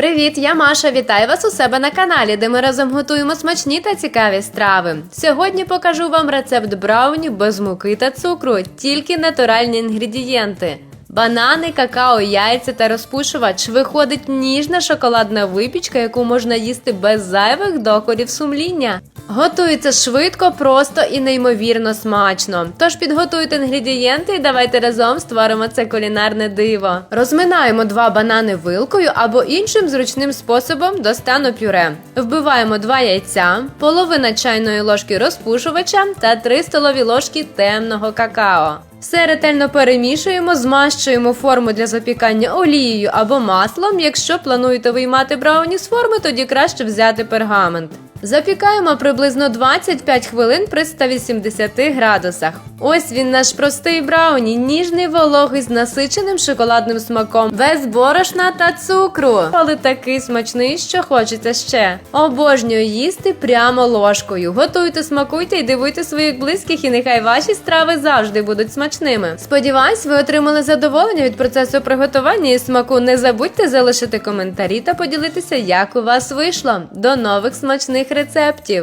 Привіт, я Маша. Вітаю вас у себе на каналі, де ми разом готуємо смачні та цікаві страви. Сьогодні покажу вам рецепт брауні без муки та цукру, тільки натуральні інгредієнти. Банани, какао, яйця та розпушувач виходить ніжна шоколадна випічка, яку можна їсти без зайвих докорів сумління. Готується швидко, просто і неймовірно смачно. Тож підготуйте інгредієнти і давайте разом створимо це кулінарне диво. Розминаємо два банани вилкою або іншим зручним способом до стану пюре. Вбиваємо два яйця, половина чайної ложки розпушувача та 3 столові ложки темного какао. Все ретельно перемішуємо, змащуємо форму для запікання олією або маслом. Якщо плануєте виймати брауні з форми, тоді краще взяти пергамент. Запікаємо приблизно 25 хвилин при 180 градусах. Ось він наш простий брауні, ніжний вологий з насиченим шоколадним смаком, без борошна та цукру. Але такий смачний, що хочеться ще. Обожнюю їсти прямо ложкою. Готуйте, смакуйте і дивуйте своїх близьких, і нехай ваші страви завжди будуть смачними. Сподіваюсь, ви отримали задоволення від процесу приготування і смаку. Не забудьте залишити коментарі та поділитися, як у вас вийшло. До нових смачних рецептів!